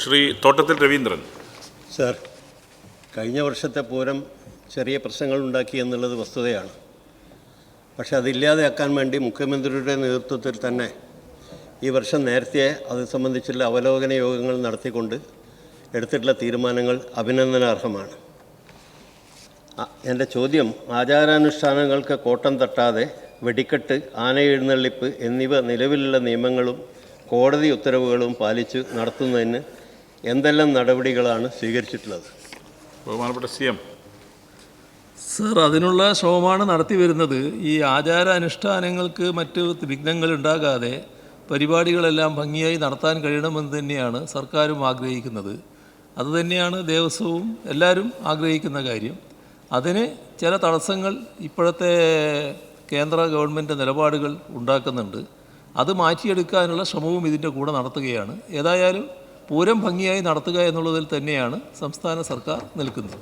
Shri Thottathil Raveendran. Sir കഴിഞ്ഞ വർഷത്തെ പൂരം ചെറിയ പ്രശ്നങ്ങൾ ഉണ്ടാക്കി എന്നുള്ളത് വസ്തുതയാണ്. പക്ഷേ അതില്ലാതെയാക്കാൻ വേണ്ടി മുഖ്യമന്ത്രിയുടെ നേതൃത്വത്തിൽ തന്നെ ഈ വർഷം നേരത്തെ അത് സംബന്ധിച്ചുള്ള അവലോകന യോഗങ്ങൾ നടത്തിക്കൊണ്ട് എടുത്തിട്ടുള്ള തീരുമാനങ്ങൾ അഭിനന്ദനാർഹമാണ്. എന്റെ ചോദ്യം ആചാരാനുഷ്ഠാനങ്ങൾക്ക് കോട്ടം തട്ടാതെ വെടിക്കെട്ട് ആന എഴുന്നള്ളിപ്പ് എന്നിവ നിലവിലുള്ള നിയമങ്ങളും കോടതി ഉത്തരവുകളും പാലിച്ച് നടത്തുന്നതിന് എന്തെല്ലാം നടപടികളാണ് സ്വീകരിച്ചിട്ടുള്ളത്? ബഹുമാനപ്പെട്ട സി എം. സർ അതിനുള്ള ശ്രമമാണ് നടത്തി വരുന്നത്. ഈ ആചാര അനുഷ്ഠാനങ്ങൾക്ക് മറ്റ് വിഘ്നങ്ങൾ ഉണ്ടാകാതെ പരിപാടികളെല്ലാം ഭംഗിയായി നടത്താൻ കഴിയണമെന്ന് തന്നെയാണ് സർക്കാരും ആഗ്രഹിക്കുന്നത്. അതുതന്നെയാണ് ദേവസ്വവും എല്ലാവരും ആഗ്രഹിക്കുന്ന കാര്യം. അതിന് ചില തടസ്സങ്ങൾ ഇപ്പോഴത്തെ കേന്ദ്ര ഗവൺമെന്റ് നിലപാടുകൾ ഉണ്ടാക്കുന്നുണ്ട്. അത് മാറ്റിയെടുക്കാനുള്ള ശ്രമവും ഇതിന്റെ കൂടെ നടത്തുകയാണ്. ഏതായാലും പൂരം ഭംഗിയായി നടത്തുക എന്നുള്ളതിൽ തന്നെയാണ് സംസ്ഥാന സർക്കാർ നിൽക്കുന്നത്.